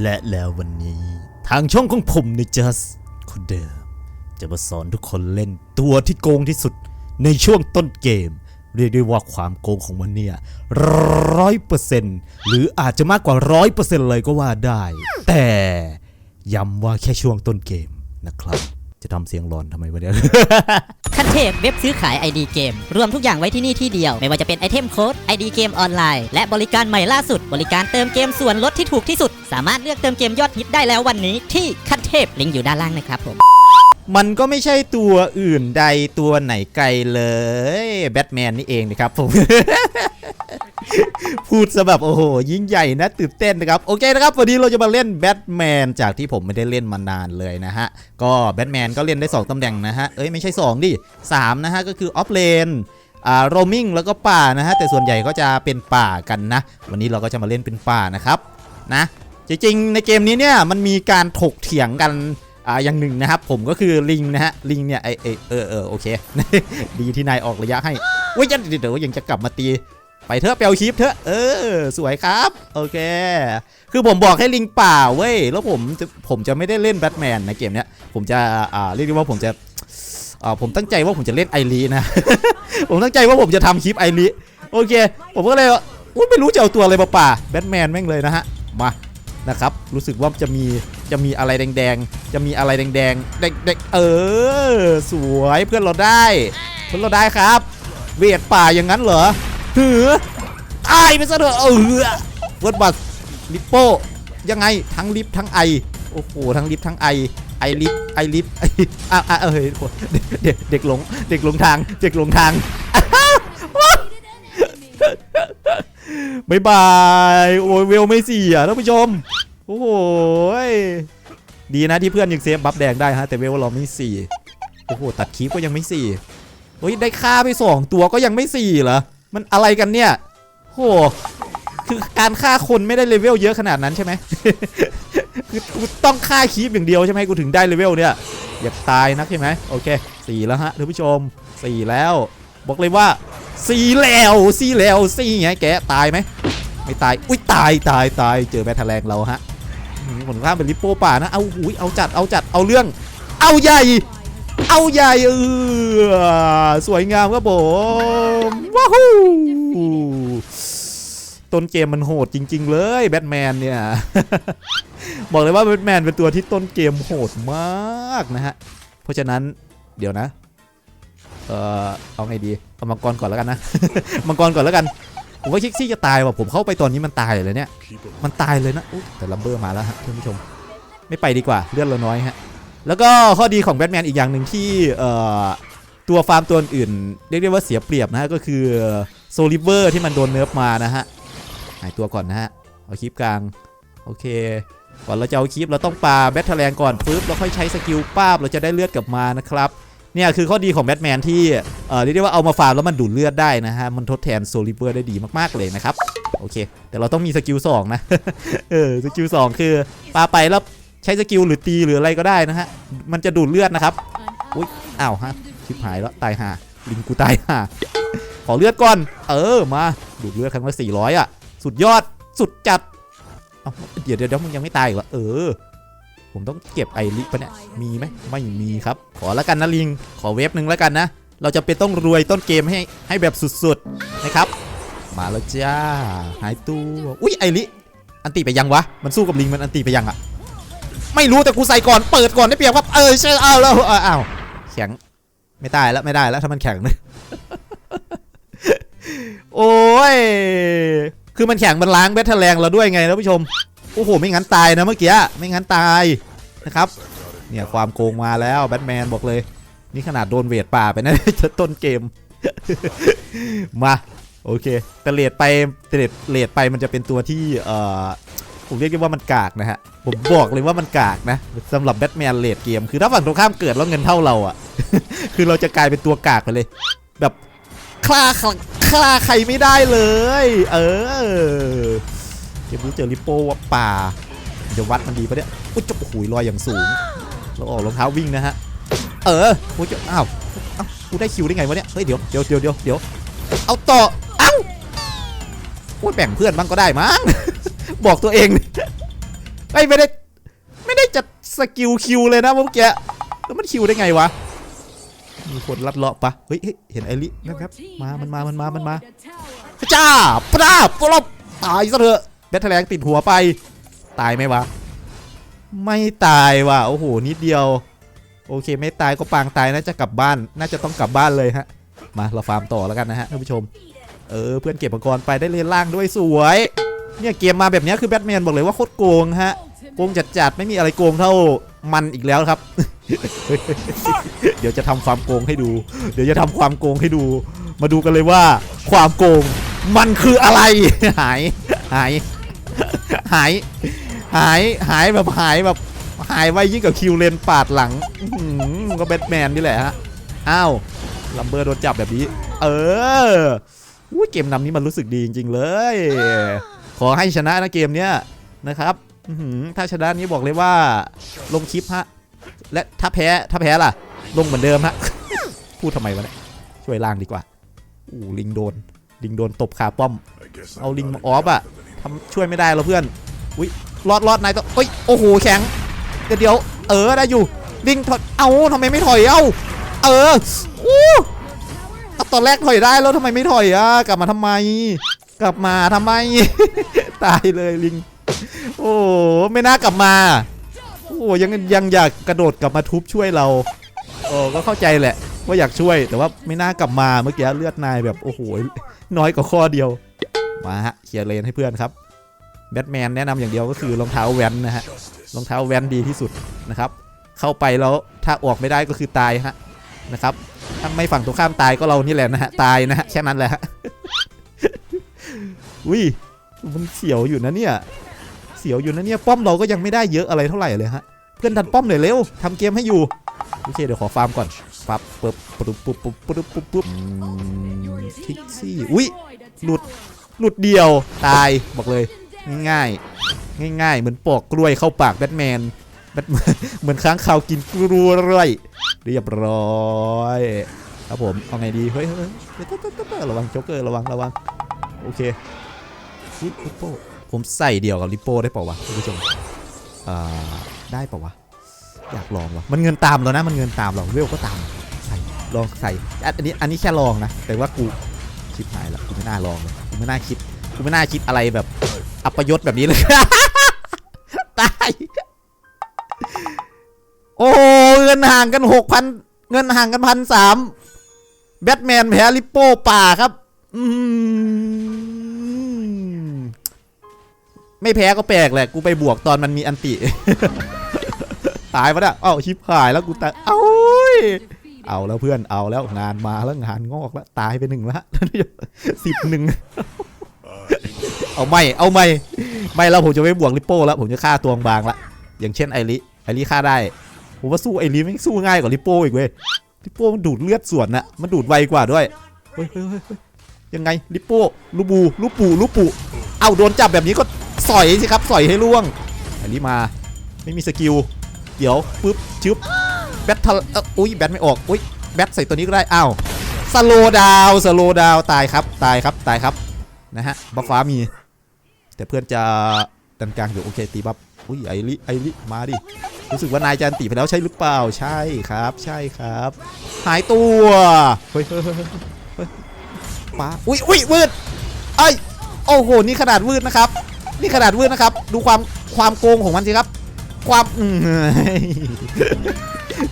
และแล้ววันนี้ทางช่องของผมในจัสคนเดิมจะมาสอนทุกคนเล่นตัวที่โกงที่สุดในช่วงต้นเกม เรียกได้ว่าความโกงของมันเนี่ยร้อยเปอร์เซ็นต์หรืออาจจะมากกว่าร้อยเปอร์เซ็นต์เลยก็ว่าได้ แต่ย้ำว่าแค่ช่วงต้นเกมนะครับ จะทำเสียงหลอนทำไมวะเนี่ยขั้นเทพเว็บซื้อขาย ID เกม รวมทุกอย่างไว้ที่นี่ที่เดียว ไม่ว่าจะเป็นไอเทมโค้ด ID เกมออนไลน์ และบริการใหม่ล่าสุด บริการเติมเกมส่วนลดที่ถูกที่สุด สามารถเลือกเติมเกมยอดฮิตได้แล้ววันนี้ที่ขั้นเทพลิงก์อยู่ด้านล่างนะครับผมมันก็ไม่ใช่ตัวอื่นใดตัวไหนไกลเลยแบทแมนนี่เองนะครับผม พูดซะแบบโอ้โห ยิ่งใหญ่นะตื่นเต้นนะครับ โอเคนะครับ วันนี้เราจะมาเล่นแบทแมนจากที่ผมไม่ได้เล่นมานานเลยนะฮะ ก็แบทแมนก็เล่นได้ 2ตำแหน่งนะฮะ เอ้ย ไม่ใช่ 2 ดิ 3 นะฮะ ก็คือออฟเลนอ่าโรมิงแล้วก็ป่านะฮะ แต่ส่วนใหญ่ก็จะเป็นป่ากันนะ วันนี้เราก็จะมาเล่นเป็นป่านะครับนะจริงๆ ในเกมนี้เนี่ยมันมีการถกเถียงกันอ่าอย่างหนึ่งนะครับ ผมก็คือลิงนะฮะลิงเนี่ยไอเออเออโอเค ดีที่นายออกระยะให้เว้ยยังเดี๋ยวยังจะกลับมาตี ไปเถอะเปียวคลิปเถอะเออ สวยครับ โอเค คือผมบอกให้ลิงป่าเว้ย แล้วผมจะผมจะไม่ได้เล่นแบทแมนในเกมเนี้ย ผมจะอ่าเรียกได้ว่าผมจะอ่าผมตั้งใจว่าผมจะเล่นไอรีนะ ผมตั้งใจว่าผมจะทำคลิปไอรีโอเค ผมก็เลยว่าอุ๊ยไม่รู้จะเอาตัวอะไรมาป่าแบทแมนแม่งเลยนะฮะ มานะครับ รู้สึกว่าจะมีจะมีอะไรแดงๆ จะมีอะไรแดงๆแดงๆเออ สวยเพื่อนเราได้ เพื่อนเราได้ครับ เวทป่าอย่างนั้นเหรอ หือตายไปซะเถอะเออเวิร์ดบัสลิปโป้ยังไงทั้งลิฟทั้งไอโอ้โหทั้งลิฟทั้งไอไอลิฟไอลิฟไออะอะเออเฮ้ยเด็กเด็กหลงเด็กหลงทางเด็กหลงทางบายบายโอ้ยเวลไม่เสียท่านผู้ชมโอ้โหดีนะที่เพื่อนยังเซฟบัฟแดงได้ฮะแต่เวลเราไม่สี่โอ้โหตัดคลิปก็ยังไม่สี่เฮ้ยได้ฆ่าไปสองตัวก็ยังไม่สี่เหรอ มันอะไรกันเนี่ยโหคือการฆ่าคนไม่ได้เลเวลเยอะขนาดนั้นใช่ไหมคือกูต้องฆ่าคลิปอย่างเดียวใช่ไหมกูถึงได้เลเวลเนี่ยอย่าตายนักใช่ไหมโอเคสี่แล้วฮะท่านผู้ชมสี่แล้ว บอกเลยว่าสี่แล้วสี่แล้วสี่ไงแกตายไหมไม่ตายอุ้ยตายตายตายเจอแบทแรงเราฮะอืมข้ามเป็นลิปโป้ป่านะเอาหุยเอาจัดเอาจัดเอาเรื่อง เอาใหญ่ เอาใหญ่เออสวยงามครับผมว้าวต้นเกมมันโหดจริง ๆ เลยแบทแมนเนี่ย บอกเลยว่าแบทแมนเป็นตัวที่ต้นเกมโหดมากนะฮะ เพราะฉะนั้นเดี๋ยวนะ เออเอาไงดีเอามังกรก่อนแล้วกันนะ มังกรก่อนแล้วกัน ผมว่าคิกซี่จะตายว่ะผมเข้าไปตอนนี้มันตายเลยเนี่ย มันตายเลยนะแต่ลัมเบอร์มาแล้วฮะท่านผู้ชม ไม่ไปดีกว่าเลือดเราน้อยฮะ แล้วก็ข้อดีของแบทแมนอีกอย่างหนึ่งที่เอ่อตัวฟาร์มตัวอื่นเรียกได้ว่าเสียเปรียบนะฮะก็คือโซลิเวอร์ที่มันโดนเนิร์ฟมานะฮะหายตัวก่อนนะฮะเอาคลิปกลางโอเคก่อนเราจะเอาคลิปเราต้องปาแบทเทแลงก่อนปุ๊บแล้วค่อยใช้สกิลป้าบเราจะได้เลือดกลับมานะครับเนี่ยคือข้อดีของแบทแมนที่เอ่อเรียกได้ว่าเอามาฟาร์มแล้วมันดูดเลือดได้นะฮะมันทดแทนโซลิเวอร์ได้ดีมากๆเลยนะครับโอเค แต่เราต้องมีสกิลสองนะเออสกิลสองคือปาไปแล้ว ใช้สกิลหรือตีหรืออะไรก็ได้นะฮะ มันจะดูดเลือดนะครับ อุ๊ยอ้าวฮะชิบหายแล้วตายห่าลิงกูตายห่าขอเลือดก่อน เออมาดูดเลือดครั้งละ400อะ สุดยอดสุดจัดเอาเดี๋ยวเดี๋ยวเดี๋ยวมึงยังไม่ตายอีกเหรอเออ ผมต้องเก็บไอริปะเนี่ยมีไหมไม่มีครับ ขอแล้วกันนะลิง ขอเวฟหนึ่งแล้วกันนะ เราจะเป็นต้องรวยต้นเกมให้ให้แบบสุดๆนะครับ มาแล้วจ้า หายตัว อุ้ยไอริอันตีไปยังวะ มันสู้กับลิงมันอันตีไปยังอะ ไม่รู้แต่กูใส่ก่อนเปิดก่อนได้เปรียบครับเออใช่เอาแล้วเอ้าวแข็งไม่ได้แล้วไม่ได้แล้วถ้ามันแข็งเลยโอ้ยคือมันแข็งมันล้างแบทเทแรงเราด้วยไงท่านผู้ชมโอ้โหไม่งั้นตายนะเมื่อกี้ไม่งั้นตายนะครับเนี่ยความโกงมาแล้วแบทแมนบอกเลย นี่ขนาดโดนเวทป่าไปนะต้นเกม มาโอเคแต่เลดไปเลดเลดไปมันจะเป็นตัวที่เอ่อ ผมเรียกได้ว่ามันกากนะฮะ ผมบอกเลยว่ามันกากนะสำหรับแบทแมนเลดเกม คือถ้าฝั่งตรงข้ามเกิดแล้วเงินเท่าเราอะคือเราจะกลายเป็นตัวกากไปเลย แบบฆ่าใครฆ่าใครไม่ได้เลย เออเกมนี้เจอริโป้ว่าป่าจะวัดมันดีปะเนี่ยอุ้ยจะโอ้โหลอยอย่างสูงแล้วออกรองเท้าวิ่งนะฮะ เออโอ้ยจะอ้าวอ้ากูได้คิวได้ไงวะเนี่ย เฮ้ยเดี๋ยวเดี๋ยวเดี๋ยวเดี๋ยวเอาต่อ เอ้าโอ้ยแบ่งเพื่อนบ้างก็ได้มั้ง บอกตัวเองเอ้ยไม่ได้ ไม่ได้จะสกิลคิวเลยนะเมื่อกี้แล้วมันคิวได้ไงวะ มีคนลัดเลาะปะเฮ้ยเห็นไอรินะครับ มามันมามันมามันมาเจ้าปราบปรบตายซะเถอะแบทแทลงติดหัวไป ตายไหมวะ ไม่ตายว่ะโอ้โหนิดเดียว โอเค ไม่ตายก็ปางตายน่าจะกลับบ้าน น่าจะต้องกลับบ้านเลยฮะ มาเราฟาร์มต่อแล้วกันนะฮะท่านผู้ชม เออเพื่อนเก็บมังกรณ์ไปได้เลนล่างด้วยสวย เนี่ยเกมมาแบบนี้คือแบทแมนบอกเลยว่าโคตรโกงฮะ โกงจัดๆ ไม่มีอะไรโกงเท่ามันอีกแล้วครับ เดี๋ยวจะทำความโกงให้ดู เดี๋ยวจะทำความโกงให้ดู มาดูกันเลยว่า ความโกงมันคืออะไร หาย หาย หาย หาย หายแบบหายแบบหายไวยิ่งกับคิวเลนปาดหลังก็แบทแมนนี่แหละฮะ อ้าวลัมเบอร์โดนจับแบบนี้ เออเกมนำนี้มันรู้สึกดีจริง ๆ เลย ขอให้ชนะนะเกมเนี้ยนะครับถ้าชนะนี้บอกเลยว่าลงคลิปฮะ และถ้าแพ้ถ้าแพ้ล่ะ ลงเหมือนเดิมฮะ พูดทำไมวะเนี่ย ช่วยล่างดีกว่าอู้ลิงโดน ลิงโดนตบขาป้อม เอาลิงมาออฟอะทำช่วยไม่ได้แล้วเพื่อน อุ้ยรอดรอดนายต้องเอ้ย โอ้โห แข็ง เดี๋ยว เออ ได้อยู่ ลิงถอย เอาทำไมไม่ถอยเอ้า เอออู้เอาตอนแรกถอยได้แล้วทำไมไม่ถอยอะ กลับมาทำไม กลับมาทำไม ตายเลยลิง โอ้ไม่น่ากลับมา โอ้ยังยังอยากกระโดดกลับมาทุบช่วยเรา โอ้ก็เข้าใจแหละ ว่าอยากช่วยแต่ว่าไม่น่ากลับมาเมื่อกี้เลือดนายแบบโอ้โหน้อยกว่าข้อเดียว มาฮะเคลียร์เลนให้เพื่อนครับแบทแมนแนะนำอย่างเดียวก็คือรองเท้าแวนนะฮะรองเท้าแวนดีที่สุดนะครับ เข้าไปแล้วถ้าออกไม่ได้ก็คือตายฮะนะครับถ้าไม่ฝั่งตรงข้ามตายก็เรานี่แหละนะฮะตายนะฮะแค่นั้นแหละฮะ อุ้ยมันเสียวอยู่นะเนี่ย เสียวอยู่นะเนี่ยป้อมเราก็ยังไม่ได้เยอะอะไรเท่าไหร่เลยฮะ เพื่อนดันป้อมหน่อยเร็วทำเกมให้อยู่โอเคเดี๋ยวขอฟาร์มก่อนปั๊บปึ๊บปุ๊บปุ๊บปุ๊บปุ๊บปุ๊บปุ๊บทิกซี่อุ้ยหลุดหลุดเดียวตายบอกเลย ง่ายๆง่ายๆ เหมือนปอกกล้วยเข้าปากแบทแมนแบทเหมือนค้างคาวกินกล้วยเรียบร้อยครับผมเอาไงดีเฮ้ยเฮ้ยระวังโจ๊กเกอร์ระวังระวังโอเค ลิปโป้ผมใส่เดี่ยวกับลิปโป้ได้เปล่าวะคุณผู้ชมอ่าได้เปล่าวะอยากลองวะมันเงินตามเรานะ มันเงินตามเราเวลก็ตามใส่ลองใส่อันอันนี้อันนี้แค่ลองนะ แต่ว่ากูชิบหายละกูไม่น่าลองเลยกูไม่น่าคิดกูไม่น่าคิดอะไรแบบอัปยศแบบนี้เลยตายโอ้เงินห่างกันหกพันเงินห่างกันพันสามแบทแมนแพ้ลิปโป้ป่าครับ อืม ไม่แพ้ก็แปลกแหละ กูไปบวกตอนมันมีอันติ ตายปะเนี่ยเอ้าชิบหายแล้วกูตายเอ้ยเอาแล้วเพื่อนเอาแล้วงานมาแล้วงานงอกแล้วตายไปหนึ่งละสิบหนึ่งเอาไม่เอาไม่ไม่แล้วผมจะไม่บวกลิโป้แล้วผมจะฆ่าตัวบางละอย่างเช่นไอริไอริฆ่าได้ผมว่าสู้ไอริไม่สู้ง่ายกว่าลิโป้อีกเว้ยลิโป้มันดูดเลือดส่วนนะมันดูดไวกว่าด้วยเฮ้ยยังไงลิโป้ลูบูลูปูลูปูเอาโดนจับแบบนี้ก็ สอยสิครับสอยให้ล่วงไอริมาไม่มีสกิล เดี๋ยวปึ๊บชึบแบททะอุ้ยแบทไม่ออกอุ้ยแบทใส่ตัวนี้ก็ได้อ้าวสโลดาวสโลดาวตายครับตายครับตายครับนะฮะบัฟฟ้ามี แต่เพื่อนจะดันกลางอยู่โอเคตีบัฟอุ้ยไอริไอริมาดิรู้สึกว่านายจันติไปแล้วใช่หรือเปล่าใช่ครับ ใช่ครับ หายตัวเฮ้ยเฮ้ยเฮ้ยเฮ้ยป้าอุ้ยอุ้ยวืดไอโอ้โหนี่ขนาดวืดนะครับ นี่ขนาดวืดนะครับ ดูความความโกงของมันสิครับ ความ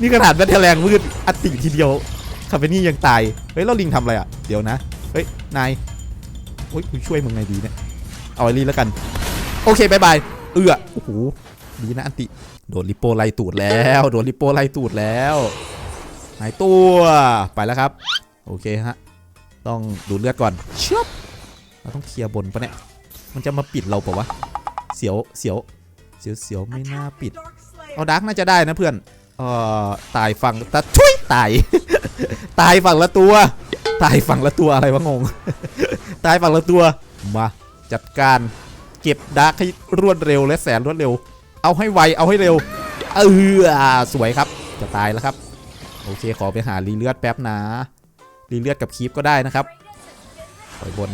นี่ขนาดแบทเทร์แรงวืดอันติทีเดียวคาเฟนี่ยังตาย เฮ้ยแล้วลิงทำอะไรอะ เดี๋ยวนะ เฮ้ย นายโอ้ยกูช่วยมึงไงดีเนี่ย เอาไอรีแล้วกัน โอเคบายบาย เอือโอ้โห ดีนะอันติ โดนลิโปไล่ตูดแล้ว โดนลิโปไล่ตูดแล้ว หายตัว ไปแล้วครับ โอเคฮะ ต้องดูเลือดก่อนชบเราต้องเคลียร์บนปะเนี่ย มันจะมาปิดเราปะวะ เสียว เสียว เสียวเสียวไม่น่าปิด เอาดักน่าจะได้นะเพื่อน เอ่อ ตายฝั่งตะทุยตาย ตายฝั่งละตัว ตายฝั่งละตัวอะไรวะงง ตายฝั่งละตัว มา จัดการ เก็บดักให้รวดเร็วและแสนรวดเร็ว เอาให้ไว เอาให้เร็ว เออสวยครับ จะตายแล้วครับ โอเค ขอไปหารีเลือดแป๊บนะ รีเลือดกับคีปก็ได้นะครับปล่อยบน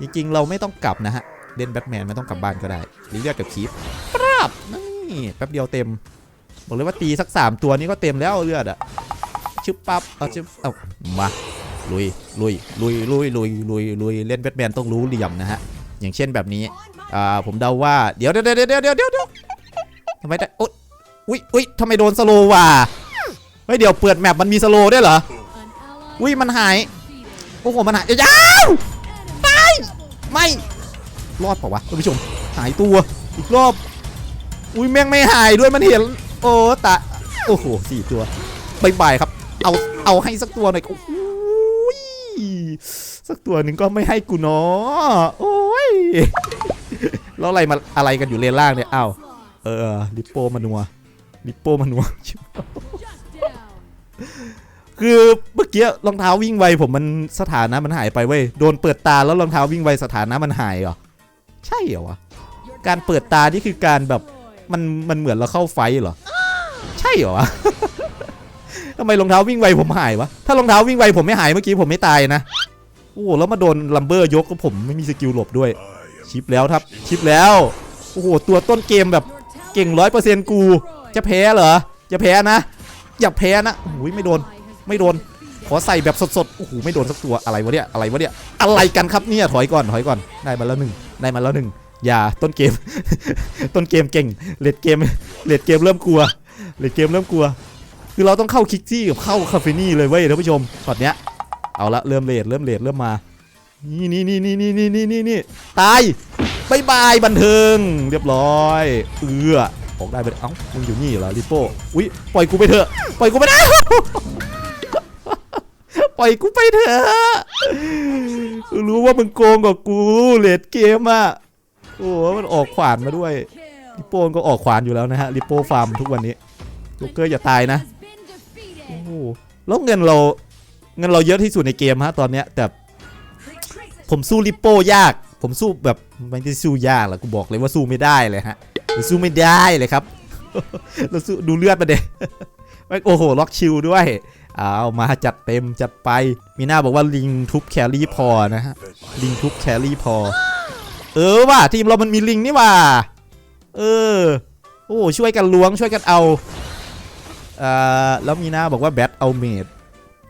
จริงๆ เราไม่ต้องกลับนะฮะ เล่นแบทแมนไม่ต้องกลับบ้านก็ได้รีเลือดกับคีปปราบนี่แป๊บเดียวเต็ม บอกเลยว่าตีสัก 3 ตัวนี้ก็เต็มแล้วเลือดอะชึบปั๊บเอาชึบเอามาลุยลุยลุยลุยลุยลุยลุยเล่นแบทแมนต้องรู้เหลี่ยมนะฮะอย่างเช่นแบบนี้อ่าผมเดาว่าเดี๋ยวเดี๋ยวเดี๋ยวเดี๋ยวเดี๋ยวเดี๋ยวทำไมได้อุ๊ยอุ๊ยอุ๊ยทำไมโดนสโลว่ะเฮ้ยเดี๋ยวเปิดแมปมันมีสโลได้เหรออุ้ยมันหายโอ้โหมันหายยาวไปไม่ รอดเปล่าวะท่านผู้ชมหายตัวอีกรอบอุ้ยแม่งไม่หายด้วยมันเห็น โอ้ตะโอ้โหสี่ตัวบายบายครับ เอาเอาให้สักตัวหน่อยโอ้ยสักตัวหนึ่งก็ไม่ให้กูเนาะโอ้ยแล้วอะไรมาอะไรกันอยู่เลนล่างเนี่ยเอ้าเออลิปโปมานัวลิปโปมานัวคือเมื่อกี้รองเท้าวิ่งไวผมมันสถานะมันหายไปเว้ยโดนเปิดตาแล้วรองเท้าวิ่งไวสถานะมันหายเหรอ ใช่เหรอวะ การเปิดตานี่คือการแบบมันมันเหมือนเราเข้าไฟเหรอ ใช่เหรอวะทำไมรองเท้าวิ่งไวผมหายวะ ถ้ารองเท้าวิ่งไวผมไม่หายเมื่อกี้ผมไม่ตายนะ โอ้แล้วมาโดนลัมเบอร์ยกก็ผมไม่มีสกิลหลบด้วย ชิปแล้วครับ ชิปแล้ว โอ้โหตัวต้นเกมแบบเก่งร้อยเปอร์เซ็นต์กู จะแพ้เหรอ จะแพ้นะ อย่าแพ้นะโอ้ยไม่โดน ไม่โดน ขอใส่แบบสดๆ โอ้โหไม่โดนสักตัวอะไรวะเนี่ย อะไรวะเนี่ย อะไรกันครับเนี่ยถอยก่อนถอยก่อน ได้มาแล้วหนึ่ง ได้มาแล้วหนึ่งอย่าต้นเกม ต้นเกมเก่งเลดเกมเลดเกมเริ่มกลัวเลดเกมเริ่มกลัว คือเราต้องเข้าคิกซี่กับเข้าคาเฟนี่เลยเว้ยท่านผู้ชมช็อตเนี้ยเอาละเริ่มเลดเริ่มเลดเริ่มมานี่นี่นี่นี่นี่นี่นี่นี่นี่ตายบายบายบันเทิง เรียบร้อยเอือออกได้ไปเอ้ามึงอยู่นี่เหรอลิโป้อุ้ยปล่อยกูไปเถอะปล่อยกูไปนะ ล่อยกูไปเถอะรู้ว่ามึงโกงกับกูเลดเกมอะโอ้มันออกขวานมาด้วยลิโป้ก็ออกขวานอยู่แล้วนะฮะลิโป้ฟาร์มทุกวันนี้ลูกเกอร์อย่าตายนะโอ้โหแล้วเงินเราเงินเราเยอะที่สุดในเกมฮะตอนเนี้ยแต่ผมสู้ลิโป้ยาก ผมสู้แบบไม่ได้สู้ยากหรอกกูบอกเลยว่าสู้ไม่ได้เลยฮะสู้ไม่ได้เลยครับเราสู้ดูเลือดมาเด็กโอ้โหล็อกชิลด้วย เอามาจัดเต็มจัดไป มีหน้าบอกว่าลิงทุบแครี่พอนะฮะ ลิงทุบแครี่พอ เออว่ะทีมเรามันมีลิงนี่ว่ะ เออ โอ้ช่วยกันล้วงช่วยกันเอาอ่าแล้วมีหน้าบอกว่าแบทเอาเมด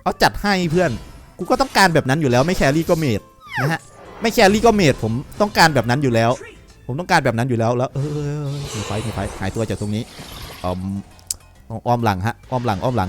เอาจัดให้เพื่อน กูก็ต้องการแบบนั้นอยู่แล้วไม่แครี่ก็เมดนะฮะ ไม่แครี่ก็เมดผมต้องการแบบนั้นอยู่แล้ว ผมต้องการแบบนั้นอยู่แล้วแล้ว เออมีไฟมีไฟหายตัวจากตรงนี้อ้อมอ้อมหลังฮะอ้อมหลังอ้อมหลัง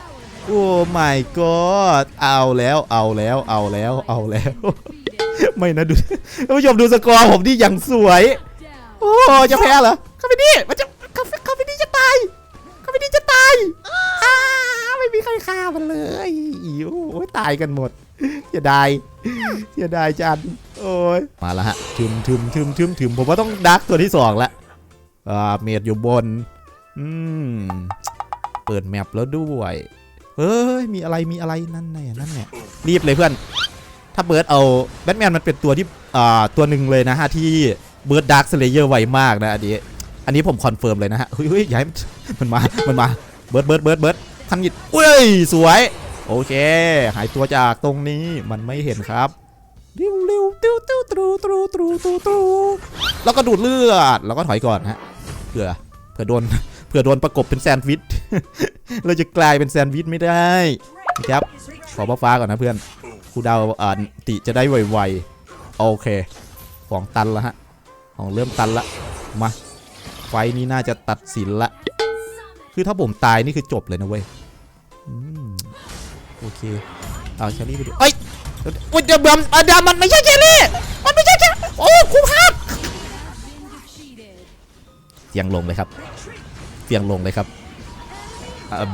โอ้ my god เอาแล้วเอาแล้วเอาแล้วเอาแล้ว ไม่นะดูท่านผู้ชมดูสกอร์ผมที่อย่างสวย โอ้จะแพ้เหรอคาเฟนี่มันจะคาเฟคาเฟนี่จะตายคาเฟนี่จะตายอ้าไม่มีใครฆ่ามันเลยโอ้ตายกันหมดอย่าได้อย่าได้จันโอ้ยมาแล้วฮะทึมทึมทึมทึมทึมผมว่าต้องดักตัวที่สองละอ่าเมดอยู่บนอืมเปิดแมปแล้วด้วย เฮ้ยมีอะไรมีอะไรนั่นไงนั่นไงรีบเลยเพื่อน ถ้าเบิร์ดเอาแบทแมนมันเป็นตัวที่อ่าตัวหนึ่งเลยนะฮะที่เบิร์ดดาร์คสเลเยอร์ไวมากนะอันนี้อันนี้ผมคอนเฟิร์มเลยนะฮะเฮ้ยเฮ้ยอย่าให้มันมามันมาเบิร์ดเบิร์ดเบิร์ดเบิร์ดทันยิดอุ้ยสวย โอเค หายตัวจากตรงนี้มันไม่เห็นครับริ้วริ้วติ้วติ้วตรูตรูตรูตรูตรูแล้วก็ดูดเลือดแล้วก็ถอยก่อนฮะเผื่อเผื่อโดนเผื่อโดนประกบเป็นแซนด์วิช เราจะกลายเป็นแซนด์วิชไม่ได้นะครับขอฟ้าก่อนนะเพื่อนครูดาวอ่านติจะได้ไวๆโอเค ของตันล้วฮะ ของเริ่มตันละ มา ไฟนี้น่าจะตัดสินละ คือถ้าผมตายนี่คือจบเลยนะเว้ยอืมโอเค เอาเชอรี่ไปดูเอ้ยอุ้ยเดี๋ยวเดี๋ยวเดี๋ยวมันไม่ใช่เชอรี่ มันไม่ใช่เชอรี่โอ้ครูพลาดเสียงลงเลยครับ เสียงลงเลยครับ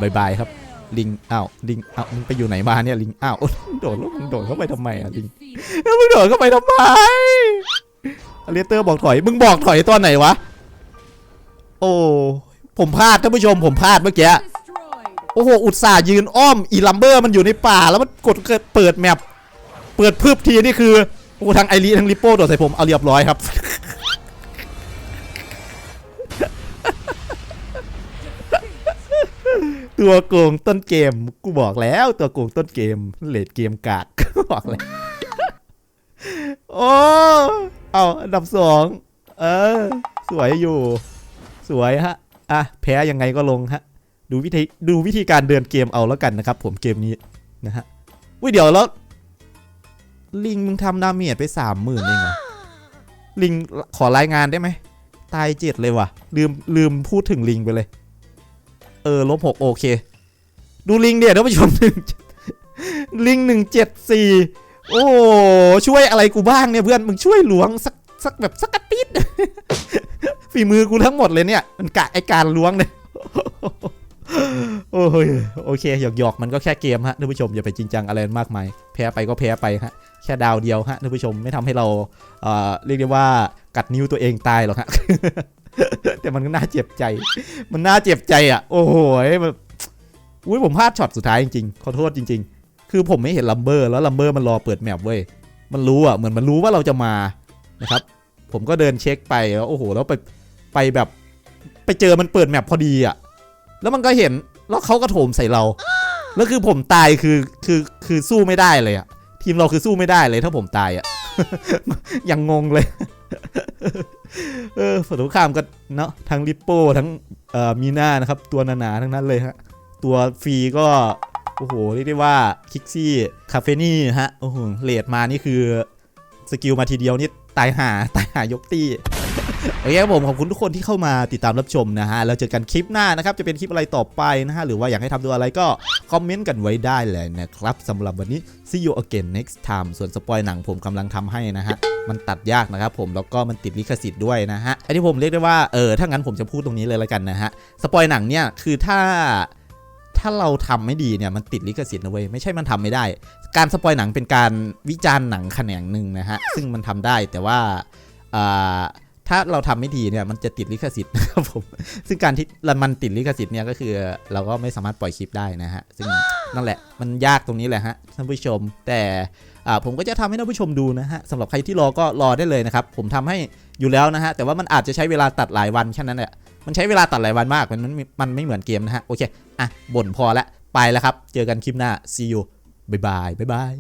บายบายครับ ลิงอ้าวลิงอ้าวมึงไปอยู่ไหนมาเนี่ยลิงอ้าวโดดแล้วมึงโดดเข้าไปทำไมอะลิงแล้วมึงโดดเข้าไปทำไมอเลสเตอร์บอกถอยมึงบอกถอยตอนไหนวะ โอ้ผมพลาดท่านผู้ชมผมพลาดเมื่อกี้โอ้โหอุตส่าห์ยืนอ้อมอีลัมเบอร์มันอยู่ในป่าแล้วมันกดเปิดแมปเปิดพืบทีนี่คือโอ้ทั้งไอรีทั้งลิปโป้โดดใส่ผมเอาเรียบร้อยครับ ตัวโกงต้นเกม กูบอกแล้วตัวโกงต้นเกมเลดเกมกากกูบอกเลยโอ้เอาอันดับสองเออ สวยอยู่ สวยฮะอะแพ้ยังไงก็ลงฮะ ดูวิธีดูวิธีการเดินเกมเอาแล้วกันนะครับ ผมเกมนี้นะฮะวิเดี๋ยวแล้ว ลิงมึงทำดาเมจไปสามหมื่นเองเหรอลิงขอรายงานได้ไหม ตายเจ็ดเลยว่ะ ลืมลืมพูดถึงลิงไปเลย ออลบหกโอเค ดูลิงเดี๋ยวท่านผู้ชมหนึ่งลิงหนึ่งเจ็ดสี่โอ้ช่วยอะไรกูบ้างเนี่ยเพื่อนมึงช่วยหลวงสักสักแบบสักกระติดฝีมือกูทั้งหมดเลยเนี่ย มันกะไอการล้วงเนี่ยโอ้ยโอเคหยอกหยอกมันก็แค่เกมฮะท่านผู้ชมอย่าไปจริงจังอะไรมากมายแพ้ไปก็แพ้ไปฮะแค่ดาวเดียวฮะท่านผู้ชมไม่ทำให้เราเอ่อเรียกได้ว่ากัดนิ้วตัวเองตายหรอกฮะ แต่มันก็น่าเจ็บใจ มันน่าเจ็บใจอะ โอ้โหแบบอุ้ยผมพลาดช็อตสุดท้ายจริงๆ ขอโทษจริง ๆ คือผมไม่เห็นลัมเบอร์แล้วลัมเบอร์มันรอเปิดแมปเว้ย มันรู้อะ เหมือนมันรู้ว่าเราจะมานะครับ ผมก็เดินเช็คไปแล้วโอ้โห แล้วไปไปแบบไปเจอมันเปิดแมปพอดีอะ แล้วมันก็เห็นแล้วเขาก็โถมใส่เรา แล้วคือผมตายคือคือคือสู้ไม่ได้เลยอะทีมเราคือสู้ไม่ได้เลยถ้าผมตายอะ ยังงงเลย เออฝั่งตรงข้ามก็เนาะทั้งริปโป้ทั้งเอ่อมีนานะครับ ตัวหนาๆทั้งนั้นเลยฮะตัวฟรีก็ โอ้โหเรียกได้ว่าคิกซี่คาเฟนี่ฮะโอ้โหเลดมานี่คือ สกิลมาทีเดียวนี่ตายหาตายหายกตี้ โอเคครับผมขอบคุณทุกคนที่เข้ามาติดตามรับชมนะฮะ แล้วเจอกันคลิปหน้านะครับ จะเป็นคลิปอะไรต่อไปนะฮะ หรือว่าอยากให้ทำตัวอะไรก็คอมเมนต์กันไว้ได้เลยนะครับสำหรับวันนี้ see you again next time ส่วนสปอยหนังผมกำลังทำให้นะฮะ มันตัดยากนะครับผม แล้วก็มันติดลิขสิทธิ์ด้วยนะฮะไอที่ผมเรียกได้ว่า เออ ถ้างั้นผมจะพูดตรงนี้เลยละกันนะฮะ สปอยหนังเนี่ย คือถ้า ถ้าเราทำไม่ดีเนี่ย มันติดลิขสิทธิ์นะเว้ย ไม่ใช่มันทำไม่ได้ การสปอยหนังเป็นการวิจารณ์หนังแขนงหนึ่งนะฮะ ซึ่งมันทำได้ แต่ว่าอ่า ถ้าเราทำไม่ดีเนี่ยมันจะติดลิขสิทธิ์นะครับผม ซึ่งการที่มันติดลิขสิทธิ์เนี่ยก็คือ เราก็ไม่สามารถปล่อยคลิปได้นะฮะ ซึ่งนั่นแหละมันยากตรงนี้แหละฮะท่านผู้ชม แต่ผมก็จะทำให้ท่านผู้ชมดูนะฮะสำหรับใครที่รอก็รอได้เลยนะครับ ผมทำให้อยู่แล้วนะฮะ แต่ว่ามันอาจจะใช้เวลาตัดหลายวันแค่นั้นแหละ มันใช้เวลาตัดหลายวันมาก มันมันมันไม่เหมือนเกมนะฮะ โอเค อะบ่นพอละ ไปแล้วครับ เจอกันคลิปหน้า see you บ๊ายบายบ๊ายบาย